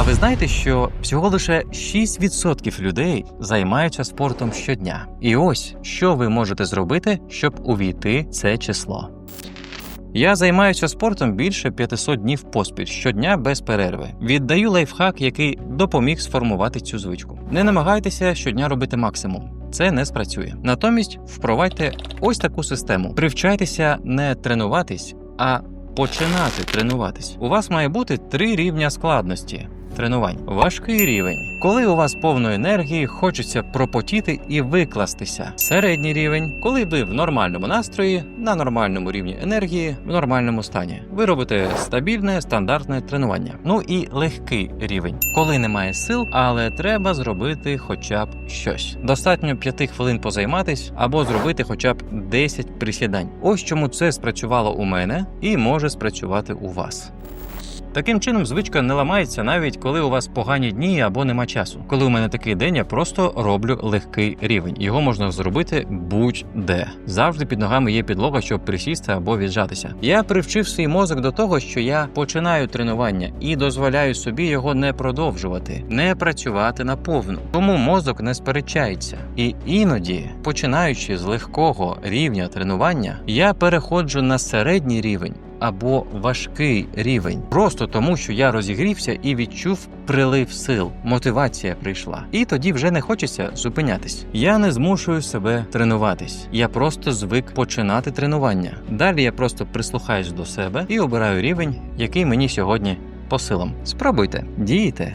А ви знаєте, що всього лише 6% людей займаються спортом щодня. І ось що ви можете зробити, щоб увійти це число. Я займаюся спортом більше 500 днів поспіль щодня без перерви. Віддаю лайфхак, який допоміг сформувати цю звичку. Не намагайтеся щодня робити максимум. Це не спрацює. Натомість впровадьте ось таку систему: привчайтеся не тренуватись, а починати тренуватись. У вас має бути три рівня складності. Тренувань важкий рівень, коли у вас повно енергії, хочеться пропотіти і викластися. Середній рівень, коли ви в нормальному настрої, на нормальному рівні енергії, в нормальному стані. Ви робите стабільне стандартне тренування. Ну і легкий рівень, коли немає сил, але треба зробити хоча б щось. Достатньо 5 хвилин позайматись або зробити хоча б 10 присідань. Ось чому це спрацювало у мене і може спрацювати у вас. Таким чином, звичка не ламається навіть коли у вас погані дні або нема часу. Коли у мене такий день, я просто роблю легкий рівень. Його можна зробити будь-де. Завжди під ногами є підлога, щоб присісти або віджатися. Я привчив свій мозок до того, що я починаю тренування і дозволяю собі його не продовжувати, не працювати наповну. Тому мозок не сперечається. І іноді, починаючи з легкого рівня тренування, я переходжу на середній рівень або важкий рівень, просто тому, що я розігрівся і відчув прилив сил, мотивація прийшла. І тоді вже не хочеться зупинятись. Я не змушую себе тренуватись. Я просто звик починати тренування. Далі я просто прислухаюсь до себе і обираю рівень, який мені сьогодні по силам. Спробуйте, дійте.